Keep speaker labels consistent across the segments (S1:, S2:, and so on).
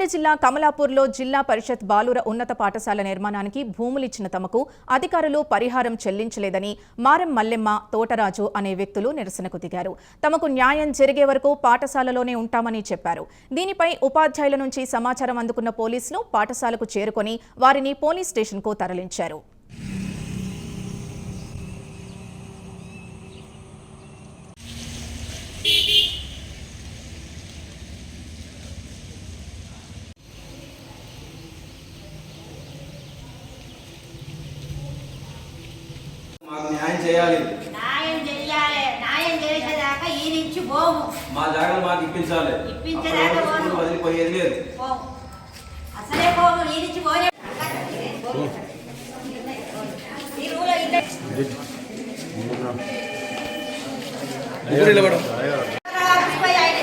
S1: నల్గొండ జిల్లా కమలాపూర్లో జిల్లా పరిషత్ బాలుర ఉన్నత పాఠశాల నిర్మాణానికి భూములిచ్చిన తమకు అధికారులు పరిహారం చెల్లించలేదని మారం మల్లెమ్మ తోటరాజు అనే వ్యక్తులు నిరసనకు దిగారు. తమకు న్యాయం జరిగే వరకు పాఠశాలలోనే ఉంటామని చెప్పారు. దీనిపై ఉపాధ్యాయుల నుంచి సమాచారం అందుకున్న పోలీసులు పాఠశాలకు చేరుకొని వారిని పోలీస్ స్టేషన్కు తరలించారు.
S2: న్యాయం చేయాలి.
S3: న్యాయం చెయ్యాలి. న్యాయం చేసేదాకా ఈ నుంచి పోము.
S2: మా మాకు ఇప్పించాలి.
S3: ఇప్పించేదాకా.
S2: వదిలిపోయేది లేదు.
S3: పోము. అసలే పోము. ఈ నుంచి పోయే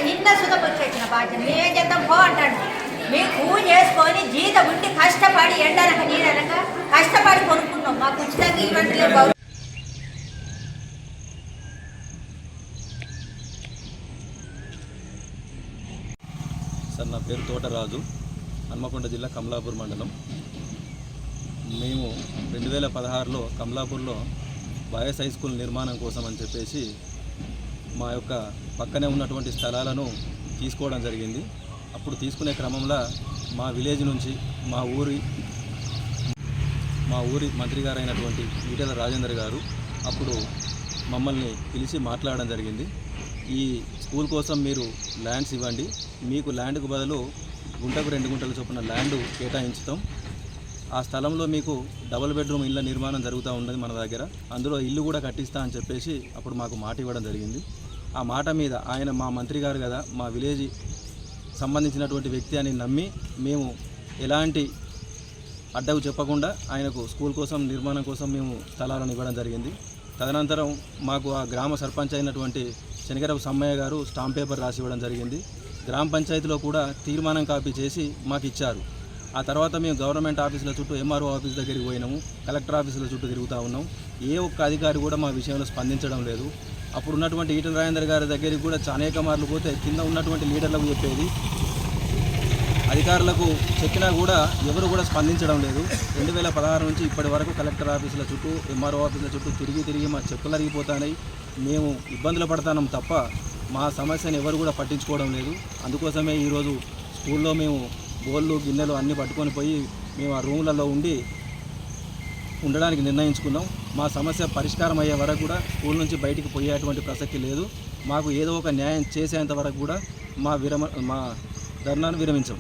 S3: నిన్న వచ్చేసిన బాధ్యత చేద్దాం పో అంటాడు. మేము పూజ చేసుకొని జీతం ఉండి కష్టపడి ఎండనక నీడనక కష్టపడి కొనుక్కున్నాం. మాకు ఉచితంగా ఇవ్వండి
S4: సార్ నా పేరు తోటరాజు హన్మకొండ జిల్లా కమలాపూర్ మండలం. మేము రెండు వేల పదహారులో కమలాపూర్లో బాయ్స్ హై స్కూల్ నిర్మాణం కోసం అని చెప్పేసి మా యొక్క పక్కనే ఉన్నటువంటి స్థలాలను తీసుకోవడం జరిగింది. అప్పుడు తీసుకునే క్రమంలో మా విలేజ్ నుంచి మా ఊరి మా ఊరి మంత్రి గారు అయినటువంటి ఈటెల రాజేందర్ గారు అప్పుడు మమ్మల్ని పిలిచి మాట్లాడడం జరిగింది. ఈ స్కూల్ కోసం మీరు ల్యాండ్స్ ఇవ్వండి. మీకు ల్యాండ్కు బదులు గుంటకు రెండు గుంటల చొప్పున ల్యాండ్ కేటాయించుతాం. ఆ స్థలంలో మీకు డబుల్ బెడ్రూమ్ ఇళ్ళ నిర్మాణం జరుగుతూ ఉన్నది మన దగ్గర. అందులో ఇల్లు కూడా కట్టిస్తా అని చెప్పేసి అప్పుడు మాకు మాట ఇవ్వడం జరిగింది. ఆ మాట మీద ఆయన మా మంత్రి గారు కదా మా విలేజ్ సంబంధించినటువంటి వ్యక్తి అని నమ్మి మేము ఎలాంటి అడ్డకు చెప్పకుండా ఆయనకు స్కూల్ కోసం నిర్మాణం కోసం మేము స్థలాలను ఇవ్వడం జరిగింది. తదనంతరం మాకు ఆ గ్రామ సర్పంచ్ అయినటువంటి శనిగరపు సమ్మయ్య గారు స్టాంప్ పేపర్ రాసి ఇవ్వడం జరిగింది. గ్రామ పంచాయతీలో కూడా తీర్మానం కాపీ చేసి మాకు ఇచ్చారు. ఆ తర్వాత మేము గవర్నమెంట్ ఆఫీసుల చుట్టూ ఎంఆర్ఓ ఆఫీస్ దగ్గరికి పోయినాము. కలెక్టర్ ఆఫీసుల చుట్టూ తిరుగుతూ ఉన్నాం. ఏ ఒక్క అధికారి కూడా మా విషయంలో స్పందించడం లేదు. అప్పుడు ఉన్నటువంటి ఈటల రాజేందర్ గారి దగ్గరికి కూడా అనేక మార్లు పోతే కింద ఉన్నటువంటి లీడర్లకు చెప్పేది అధికారులకు చెప్పినా కూడా ఎవరు కూడా స్పందించడం లేదు. రెండు వేల పదహారు నుంచి ఇప్పటి వరకు కలెక్టర్ ఆఫీసుల చుట్టూ ఎంఆర్ఓ ఆఫీసుల చుట్టూ తిరిగి తిరిగి మా చెప్పులు అరిగిపోతున్నాయి. మేము ఇబ్బందులు పడతాం తప్ప మా సమస్యను ఎవరు కూడా పట్టించుకోవడం లేదు. అందుకోసమే ఈరోజు స్కూల్లో మేము బోళ్ళు గిన్నెలు అన్నీ పట్టుకొని పోయి మేము ఆ రూమ్లలో ఉండి ఉండడానికి నిర్ణయించుకున్నాం. మా సమస్య పరిష్కారం అయ్యే వరకు కూడా స్కూల్ నుంచి బయటికి పోయేటువంటి ప్రసక్తి లేదు. మాకు ఏదో ఒక న్యాయం చేసేంత వరకు కూడా మా విరమ మా ధర్నాను విరమించాం.